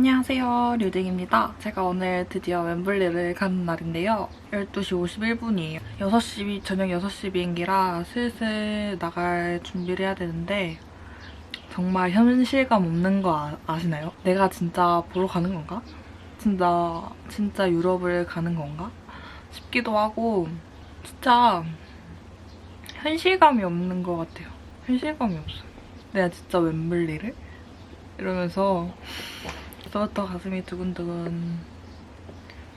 안녕하세요 류딩입니다 제가 오늘 드디어 웸블리를 가는 날인데요 12시 51분이에요 6시 저녁 6시 비행기라 슬슬 나갈 준비를 해야 되는데 정말 현실감 없는 거 아, 아시나요? 내가 진짜 보러 가는 건가? 진짜 진짜 유럽을 가는 건가? 싶기도 하고 진짜 현실감이 없는 것 같아요 현실감이 없어요 내가 진짜 웸블리를? 이러면서 벌써부터 가슴이 두근두근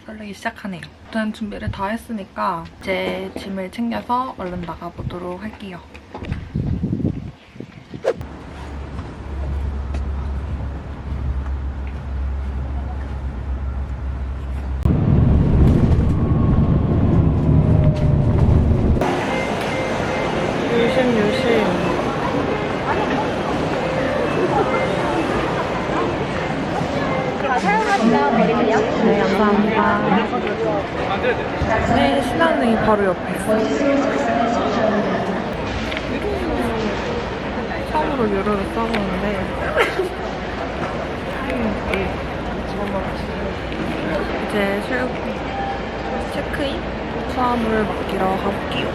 설레기 시작하네요. 아무튼 준비를 다 했으니까 이제 짐을 챙겨서 얼른 나가보도록 할게요. 유심 유심 네, 감사합니다. 네, 신 한은행이 바로 옆에. 처음으로 유로를 써보는데 이제 출 체크인 수화물을 맡기러 가볼게요.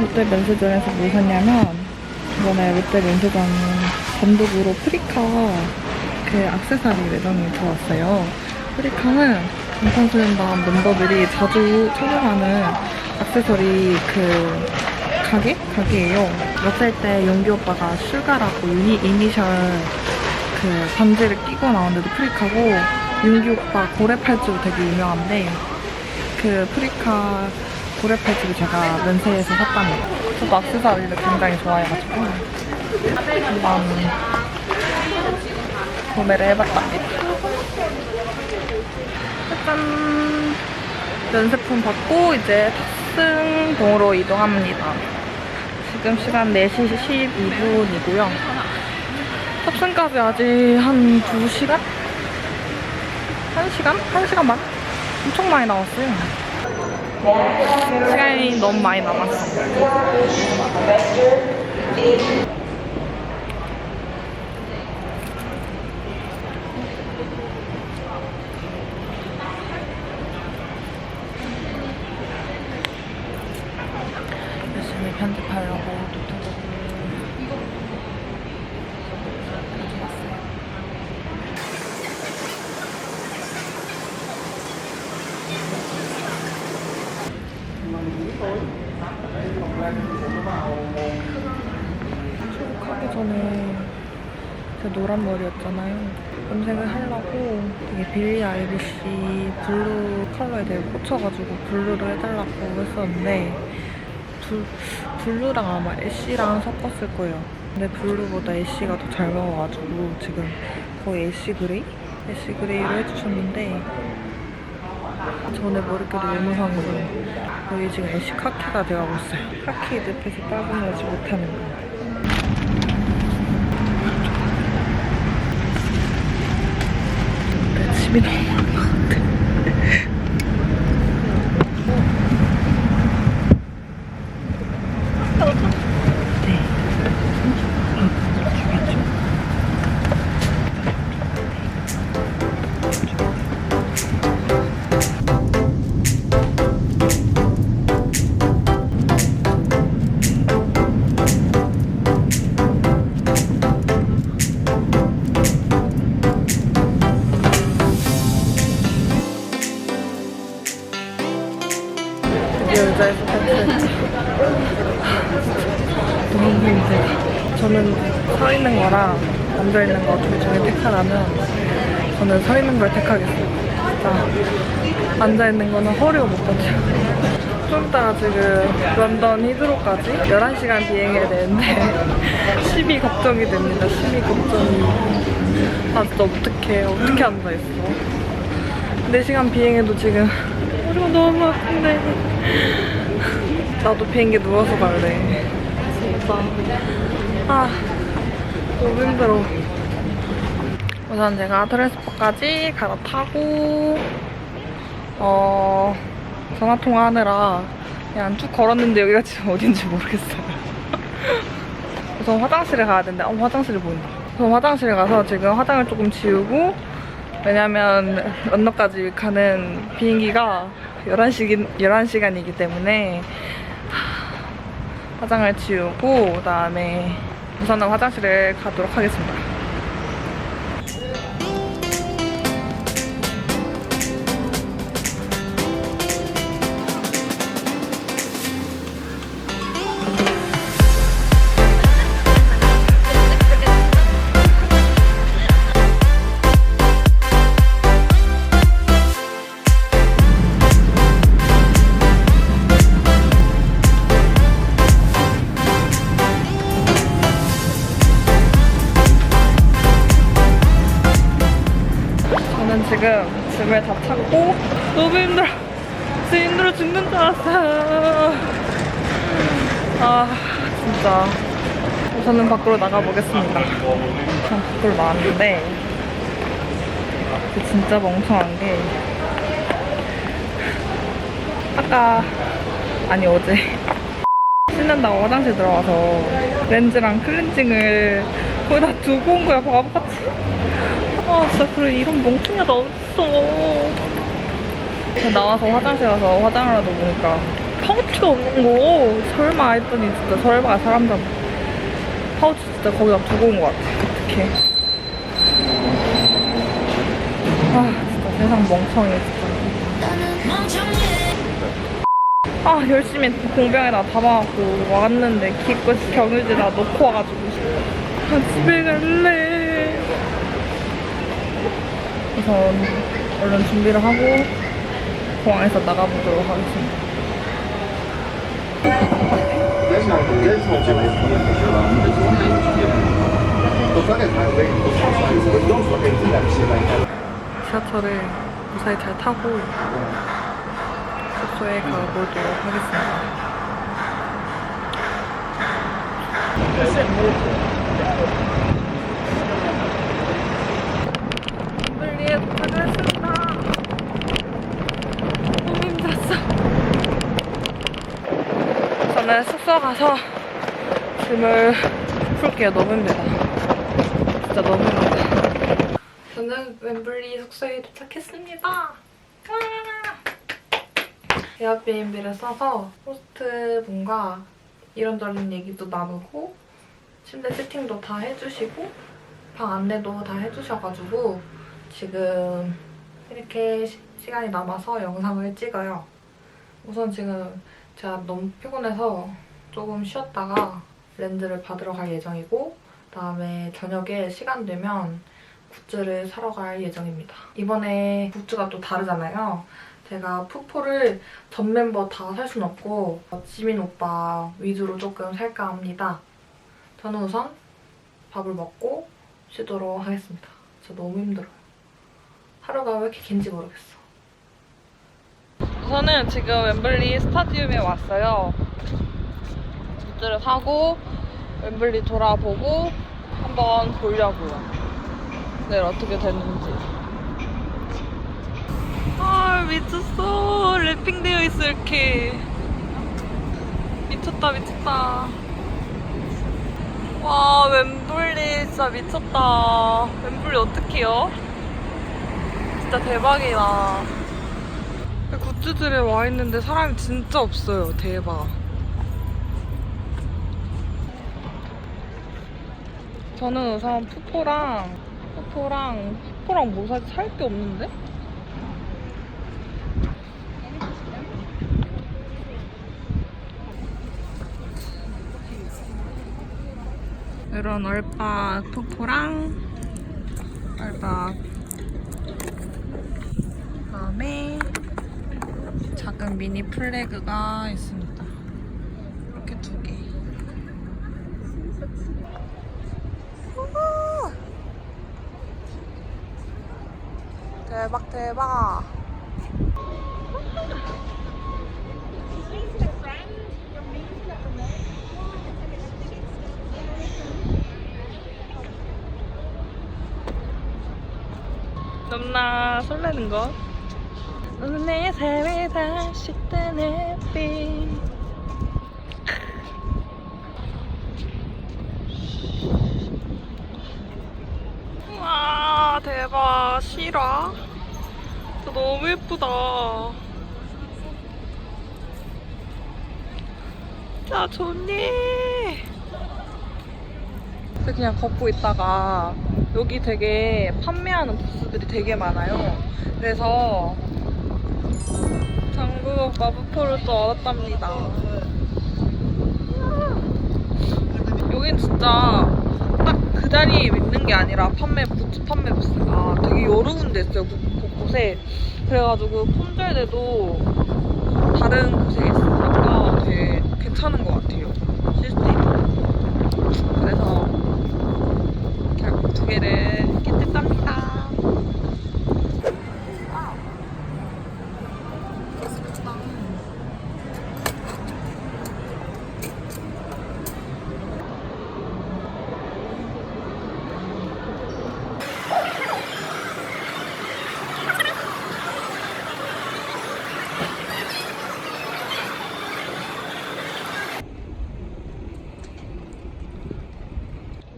롯데 면세점에서 뭐 샀냐면 이번에 롯데 면세점 단독으로 프리카 그 악세사리 매장이 들어왔어요. 프리카는 방탄소년단 멤버들이 자주 착용하는 악세서리 그 가게? 가게예요. 몇살 때 용기 오빠가 슈가라고 유니 이니셜 그 반지를 끼고 나왔는데도 프리카고 윤기 오빠 고래 팔찌도 되게 유명한데 그 프리카 고래 팔찌를 제가 면세에서 샀답니다. 저도 악세사리를 굉장히 좋아해가지고 한번 구매를 해봤답니다. 짠! 면세품 받고 이제 탑승동으로 이동합니다. 지금 시간 4시 12분이고요. 탑승까지 아직 한 2시간? 1시간? 1시간 반? 엄청 많이 남았어요. 시간이 너무 많이 남았어. 열심히 편집하려고 노트북을 가져왔어요. 출국하기 전에 제 노란 머리였잖아요. 염색을 하려고 되게 빌리 아이리시 블루 컬러에 되게 꽂혀가지고 블루를 해달라고 했었는데 블, 블루랑 아마 애쉬랑 섞었을 거예요. 근데 블루보다 애쉬가 더잘 먹어가지고 지금 거의 애쉬 그레이? 애쉬 그레이로 해주셨는데 전에 머릿결이 너무 상해서 거의 지금 애쉬 카키가 되어가고 있어요. 카키 늪에서 빠져나오지 못하는 거. 내 의자에서 탈출했죠. 너무 힘들다. 저는 서 있는 거랑 앉아 있는 거둘 중에 택하라면 저는 서 있는 걸 택하겠어요. 진짜 앉아 있는 거는 허리가 못 버텨요. 좀 이따가 지금 런던 히드로까지 11시간 비행해야 되는데 심히 걱정이 됩니다. 심히 걱정이. 아 진짜 어떡해. 어떻게 앉아있어. 4시간 비행해도 지금 허리가 너무 아픈데 나도 비행기 누워서 갈래. 진짜. 아 너무 힘들어. 우선 제가 트랜스포까지 갈아타고 어 전화 통화하느라 그냥 쭉 걸었는데 여기가 지금 어딘지 모르겠어요. 우선 화장실에 가야 되는데 어, 화장실이 보인다. 그래서 화장실에 가서 지금 화장을 조금 지우고 왜냐면 런너까지 가는 비행기가 11시, 11시간이기 때문에 하, 화장을 지우고 그다음에 우선은 화장실에 가도록 하겠습니다. 저는 지금 짐을 다 찾고 너무 힘들어. 진짜 힘들어 죽는 줄 알았어요. 아 진짜 우선은 밖으로 나가보겠습니다. 전 밖으로 나왔는데 진짜 멍청한 게 아까 아니 어제 씻는다고 화장실 들어가서 렌즈랑 클렌징을 거기다 두고 온 거야 바보같이 아 진짜 그래 이런 멍청이가 어딨어 나와서 화장실 가서 화장을 하다 보니까 파우치가 없는 거. 설마 했더니 진짜 설마 사람들 파우치 진짜 거기다 두고 온거 같아 어떡해. 아 진짜 세상 멍청해 진짜. 아 열심히 공병에다 담아갖고 왔는데 기껏 경유지에다 놓고 와가지고. 아 집에 갈래 우선 얼른 준비를 하고 공항에서 나가보도록 하겠습니다. 지하철을 무사히 잘 타고 숙소에 가보도록 하겠습니다 리에 도착을 했습니다. 너무 힘들었어. 저는 숙소 가서 짐을 풀게요. 너무 힘들다. 진짜 너무 힘들다. 저는 웸블리 숙소에 도착했습니다. 와! 에어비앤비를 써서 호스트분과 이런저런 얘기도 나누고 침대 세팅도 다 해주시고 방 안내도 다 해주셔가지고 지금 이렇게 시, 시간이 남아서 영상을 찍어요. 우선 지금 제가 너무 피곤해서 조금 쉬었다가 렌즈를 받으러 갈 예정이고 그다음에 저녁에 시간 되면 굿즈를 사러 갈 예정입니다. 이번에 굿즈가 또 다르잖아요. 제가 푸포를 전 멤버 다 살 순 없고 지민 오빠 위주로 조금 살까 합니다. 저는 우선 밥을 먹고 쉬도록 하겠습니다. 진짜 너무 힘들어요. 하루가 왜 이렇게 긴지 모르겠어. 우선은 지금 웸블리 스타디움에 왔어요. 굿즈를 사고 웸블리 돌아보고 한번 보려고요. 내일 어떻게 됐는지. 아 미쳤어. 랩핑되어 있어 이렇게. 미쳤다 미쳤다. 와 웸블리 진짜 미쳤다. 웸블리 어떡해요? 진짜 대박이다. 굿즈들에 와 있는데 사람이 진짜 없어요. 대박. 저는 우선 푸포랑 푸포랑 푸포랑 뭐 사지 살 게 없는데? 이런 얼빠 푸포랑 얼빠 그 다음에 작은 미니 플래그가 있습니다. 이렇게 두 개. 대박 대박. 넘나 설레는 거. 내 삶이 다시 뜨네 빛 와, 대박. 실화? 너무 예쁘다. 자, 좋니? 그냥 걷고 있다가 여기 되게 판매하는 부스들이 되게 많아요. 그래서 장국 마부표를 또 얻었답니다. 여긴 진짜 딱 그 자리에 있는 게 아니라 판매 부츠 판매 부스가 되게 여러 군데 있어요 곳- 곳곳에. 그래가지고 품절돼도 다른 곳에 있으니까 되게 괜찮은 것 같아요 시스템이 그래서 결국 두 개를 겟했답니다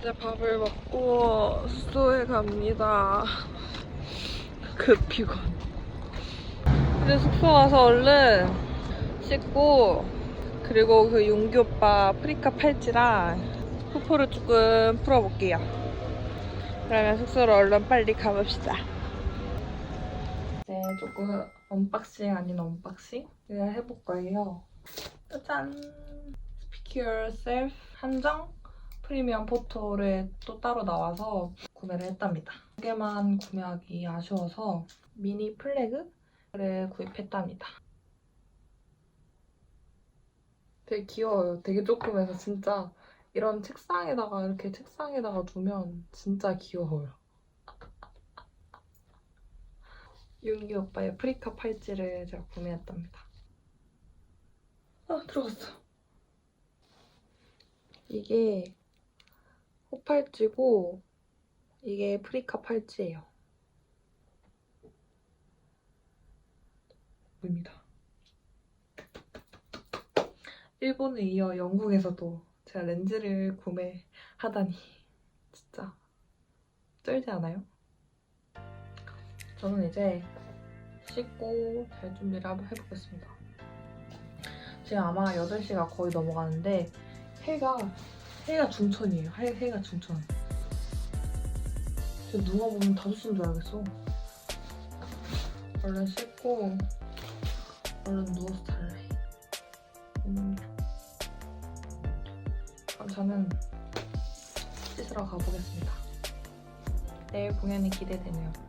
이제 밥을 먹고 숙소에 갑니다. 그 피곤. 이제 숙소 가서 얼른 씻고 그리고 그 용기 오빠 프리카 팔찌랑 후포를 조금 풀어볼게요. 그러면 숙소로 얼른 빨리 가봅시다. 이제 조금 언박싱 아닌 언박싱을 해볼 거예요. 짜잔! Speak Yourself 한정 프리미엄 포토를 또 따로 나와서 구매를 했답니다. 두 개만 구매하기 아쉬워서 미니 플래그를 구입했답니다. 되게 귀여워요. 되게 조그매서 진짜 이런 책상에다가 이렇게 책상에다가 두면 진짜 귀여워요. 윤기 오빠의 프리카 팔찌를 제가 구매했답니다. 아 들어갔어. 이게 호팔찌고 이게 프리카 팔찌예요. 입니다. 일본에 이어 영국에서도 제가 렌즈를 구매하다니 진짜 쩔지 않아요? 저는 이제 씻고 잘 준비를 한번 해보겠습니다. 지금 아마 8시가 거의 넘어가는데 해가 해가 중천이에요. 해, 해가 중천. 지금 누가 보면 5시인 줄 알겠어. 얼른 씻고 얼른 누워서 잘래. 음. 그럼 저는 씻으러 가보겠습니다. 내일 공연이 기대되네요.